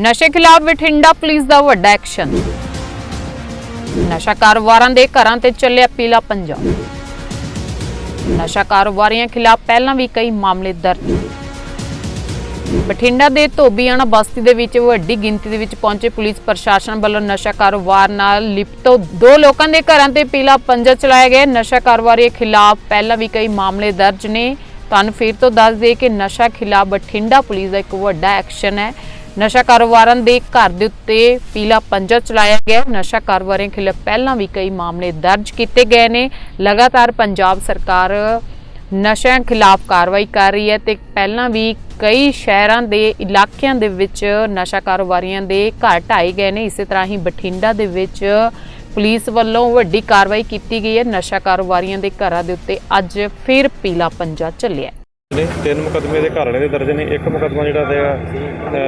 ਨਸ਼ੇ ਖਿਲਾਫ ਬਠਿੰਡਾ ਪੁਲਿਸ ਦਾ ਵੱਡਾ ਐਕਸ਼ਨ। ਨਸ਼ਾ ਕਾਰੋਬਾਰਾਂ ਦੇ ਘਰਾਂ ਤੇ ਚੱਲਿਆ ਪੀਲਾ ਪੰਜਾ। ਨਸ਼ਾ ਕਾਰੋਬਾਰੀਆਂ ਖਿਲਾਫ ਪਹਿਲਾਂ ਵੀ ਕਈ ਮਾਮਲੇ ਦਰਜ। ਬਠਿੰਡਾ ਦੇ ਧੋਬੀਆਣਾ ਬਸਤੀ ਦੇ ਵਿੱਚ ਵੱਡੀ ਗਿਣਤੀ ਦੇ ਵਿੱਚ ਪਹੁੰਚੇ ਪੁਲਿਸ ਪ੍ਰਸ਼ਾਸਨ ਵੱਲੋਂ ਨਸ਼ਾ ਕਾਰੋਬਾਰ ਨਾਲ ਲਿਪਤੋ ਦੋ ਲੋਕਾਂ ਦੇ ਘਰਾਂ ਤੇ ਪੀਲਾ ਪੰਜਾ ਚਲਾਇਆ ਗਿਆ। ਨਸ਼ਾ ਕਾਰੋਬਾਰੀਆਂ ਖਿਲਾਫ ਪਹਿਲਾਂ ਵੀ ਕਈ ਮਾਮਲੇ ਦਰਜ ਨੇ। ਤੁਹਾਨੂੰ ਫਿਰ ਤੋਂ ਦੱਸ ਦਈਏ ਕਿ ਨਸ਼ਾ ਖਿਲਾਫ ਬਠਿੰਡਾ ਪੁਲਿਸ ਦਾ ਇੱਕ ਵੱਡਾ ਐਕਸ਼ਨ ਹੈ। ਨਸ਼ਾ ਕਾਰੋਬਾਰਾਂ ਦੇ ਘਰ ਦੇ ਉੱਤੇ ਪੀਲਾ ਪੰਜਾ ਚਲਾਇਆ ਗਿਆ। ਨਸ਼ਾ ਕਾਰੋਬਾਰੀਆਂ ਖਿਲਾਫ ਪਹਿਲਾਂ ਵੀ ਕਈ ਮਾਮਲੇ ਦਰਜ ਕੀਤੇ ਗਏ ਨੇ। ਲਗਾਤਾਰ ਪੰਜਾਬ ਸਰਕਾਰ ਨਸ਼ਿਆਂ ਖਿਲਾਫ ਕਾਰਵਾਈ ਕਰ ਰਹੀ ਹੈ ਤੇ ਪਹਿਲਾਂ ਵੀ ਕਈ ਸ਼ਹਿਰਾਂ ਦੇ ਇਲਾਕਿਆਂ ਦੇ ਵਿੱਚ ਨਸ਼ਾ ਕਾਰੋਬਾਰੀਆਂ ਦੇ ਘਰ ਢਾਏ ਗਏ ਨੇ। ਇਸੇ ਤਰ੍ਹਾਂ ਹੀ ਬਠਿੰਡਾ ਦੇ ਵਿੱਚ ਪੁਲਿਸ ਵੱਲੋਂ ਵੱਡੀ ਕਾਰਵਾਈ ਕੀਤੀ ਗਈ ਹੈ। ਨਸ਼ਾ ਕਾਰੋਬਾਰੀਆਂ ਦੇ ਘਰਾਂ ਦੇ ਉੱਤੇ ਅੱਜ ਫਿਰ ਪੀਲਾ ਪੰਜਾ ਚੱਲਿਆ ਨੇ, ਤਿੰਨ ਮੁਕਦਮੇ ਦੇ ਘਰ ਵਾਲੇ ਦੇ ਦਰਜ ਨੇ। ਇੱਕ ਮੁਕਦਮਾ ਜਿਹੜਾ ਹੈਗਾ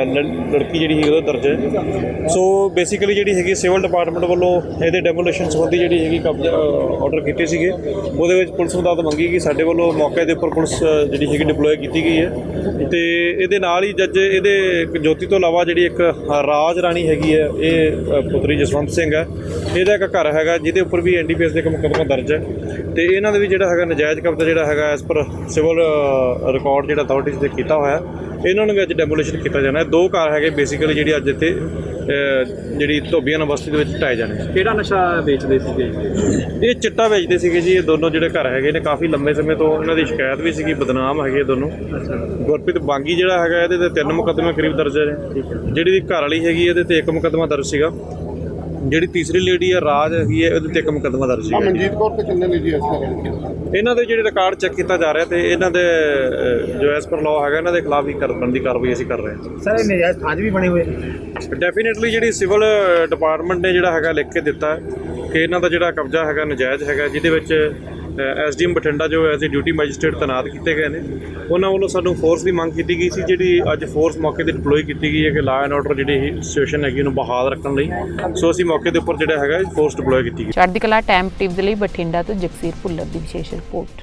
ਲੜ- ਲੜਕੀ ਜਿਹੜੀ ਹੈਗੀ, ਉਹਦਾ ਦਰਜ ਹੈ। ਸੋ ਬੇਸਿਕਲੀ ਜਿਹੜੀ ਹੈਗੀ ਸਿਵਲ ਡਿਪਾਰਟਮੈਂਟ ਵੱਲੋਂ ਇਹਦੇ ਡੈਮੋਲੇਸ਼ਨ ਸੰਬੰਧੀ ਜਿਹੜੀ ਹੈਗੀ, ਕਬਜ਼ਾ ਆਰਡਰ ਕੀਤੇ ਸੀਗੇ। ਉਹਦੇ ਵਿੱਚ ਪੁਲਿਸ ਨੂੰ ਦਾਦ ਮੰਗੀ ਕਿ ਸਾਡੇ ਵੱਲੋਂ ਮੌਕੇ ਦੇ ਉੱਪਰ ਪੁਲਿਸ ਜਿਹੜੀ ਹੈਗੀ ਡਿਪਲੋਏ ਕੀਤੀ ਗਈ ਹੈ। ਤੇ ਇਹਦੇ ਨਾਲ ਹੀ ਜੱਜ, ਇਹਦੇ ਜੋਤੀ ਤੋਂ ਇਲਾਵਾ ਜਿਹੜੀ ਇੱਕ ਰਾਜ ਰਾਣੀ ਹੈਗੀ ਹੈ, ਇਹ ਪੁੱਤਰੀ ਜਸਵੰਤ ਸਿੰਘ ਹੈ। ਇਹਦਾ ਇੱਕ ਘਰ ਹੈਗਾ, ਜਿਹਦੇ ਉੱਪਰ ਵੀ ਐਨਡੀਪੀਐਸ ਦੇ ਇੱਕ ਮੁਕਦਮਾ ਦਰਜ ਹੈ। ਤੇ ਇਹਨਾਂ ਦੇ ਵੀ ਜਿਹੜਾ ਹੈਗਾ ਨਜਾਇਜ਼ ਕਬਜ਼ਾ ਜਿਹੜਾ ਹੈਗਾ ਐਸ ਪਰ ਸਿਵਲ ਰਿਕਾਰਡ ਜਿਹੜਾ ਅਥਾਰਟੀਜ਼ ਤੇ ਕੀਤਾ ਹੋਇਆ ਇਹਨਾਂ ਨੂੰ ਵੀ ਅੱਜ ਡੈਮੋਲੀਸ਼ਨ ਕੀਤਾ ਜਾਣਾ ਹੈ। ਦੋ ਘਰ ਹੈਗੇ ਬੇਸਿਕਲੀ ਜਿਹੜੀ ਅੱਜ ਇੱਥੇ ਜਿਹੜੀ ਧੋਬੀਆਂ ਬਸਤੀ ਦੇ ਵਿੱਚ ਢਾਏ ਜਾਣੇ। ਕਿਹੜਾ ਨਸ਼ਾ ਵੇਚਦੇ ਸੀਗੇ? ਇਹ ਚਿੱਟਾ ਵੇਚਦੇ ਸੀਗੇ ਜੀ ਇਹ ਦੋਨੋਂ ਜਿਹੜੇ ਘਰ ਹੈਗੇ ਨੇ ਕਾਫੀ ਲੰਬੇ ਸਮੇਂ ਤੋਂ ਇਹਨਾਂ ਦੀ ਸ਼ਿਕਾਇਤ ਵੀ ਸੀਗੀ ਬਦਨਾਮ ਹੈਗੇ ਦੋਨੋਂ। ਗੁਰਪ੍ਰੀਤ ਬਾਂਗੀ ਜਿਹੜਾ ਹੈਗਾ ਇਹਦੇ ਤੇ ਤਿੰਨ ਮੁਕੱਦਮੇ ਕਰੀਬ ਦਰਜ ਨੇ ਜਿਹੜੀ ਦੀ ਘਰ ਵਾਲੀ ਹੈਗੀ ਇਹਦੇ ਤੇ ਇੱਕ ਮੁਕੱਦਮਾ ਦਰਜ ਸੀਗਾ। ਜਿਹੜੀ ਤੀਸਰੀ ਲੇਡੀ ਹੈ ਰਾਜ ਹੈਗੀ ਹੈ ਉਹਦੇ ਤੇ ਇੱਕ ਮੁਕੱਦਮਾ ਦਰਜ ਸੀਗਾ ਮਨਜੀਤ ਕੌਰ ਤੇ ਕਿੰਨੇ ਨੇ ਜੀ ਇਸ ਤਰ੍ਹਾਂ ਇਹਨਾਂ ਦੇ ਜਿਹੜੇ ਰਿਕਾਰਡ ਚੈੱਕ ਕੀਤਾ ਜਾ ਰਿਹਾ ਤੇ ਇਹਨਾਂ ਦੇ ਅਹ, ਜੋ ਐਸ ਪਰ ਲਾਅ ਹੈਗਾ ਇਹਨਾਂ ਦੇ ਖਿਲਾਫ ਹੀ ਕਰਨ ਦੀ ਕਾਰਵਾਈ ਅਸੀਂ ਕਰ ਰਹੇ ਹਾਂ। ਸਰ ਇਹ ਨਜਾਇਜ਼ ਥਾਜ ਵੀ ਬਣੇ ਹੋਏ ਨੇ। ਡੈਫੀਨਿਟਲੀ ਜਿਹੜੀ ਸਿਵਲ ਡਿਪਾਰਟਮੈਂਟ ਨੇ ਜਿਹੜਾ ਹੈਗਾ ਲਿਖ ਕੇ ਦਿੱਤਾ ਹੈ ਕਿ ਇਹਨਾਂ ਦਾ ਜਿਹੜਾ ਕਬਜ਼ਾ ਹੈਗਾ ਨਜਾਇਜ਼ ਹੈਗਾ ਜਿਹਦੇ ਵਿੱਚ ਐਸਡੀਐਮ ਬਠਿੰਡਾ ਜੋ ਐਜ਼ ਏ ਡਿਊਟੀ ਮੈਜਿਸਟ੍ਰੇਟ ਤੈਨਾਤ ਕੀਤੇ ਗਏ ਨੇ। ਉਹਨਾਂ ਵੱਲੋਂ ਸਾਨੂੰ ਫੋਰਸ ਦੀ ਮੰਗ ਕੀਤੀ ਗਈ ਸੀ, ਜਿਹੜੀ ਅੱਜ ਫੋਰਸ ਮੌਕੇ ਤੇ ਡਿਪਲੋਏ ਕੀਤੀ ਗਈ ਹੈ ਕਿ ਲਾ ਐਂਡ ਆਰਡਰ ਜਿਹੜੀ ਸਿਚੁਏਸ਼ਨ ਹੈਗੀ ਉਹਨੂੰ ਬਹਾਲ ਰੱਖਣ ਲਈ। ਸੋ ਅਸੀਂ ਮੌਕੇ ਦੇ ਉੱਪਰ ਜਿਹੜਾ ਹੈਗਾ ਫੋਰਸ ਡਿਪਲੋਏ ਕੀਤੀ ਗਈ। ਚੜ੍ਹਦੀ ਕਲਾ ਟਾਈਮ ਟਿਪ ਦੇ ਲਈ ਬਠਿੰਡਾ ਤੋਂ ਜਗਸੀਰ ਭੁੱਲਰ ਦੀ ਵਿਸ਼ੇਸ਼ report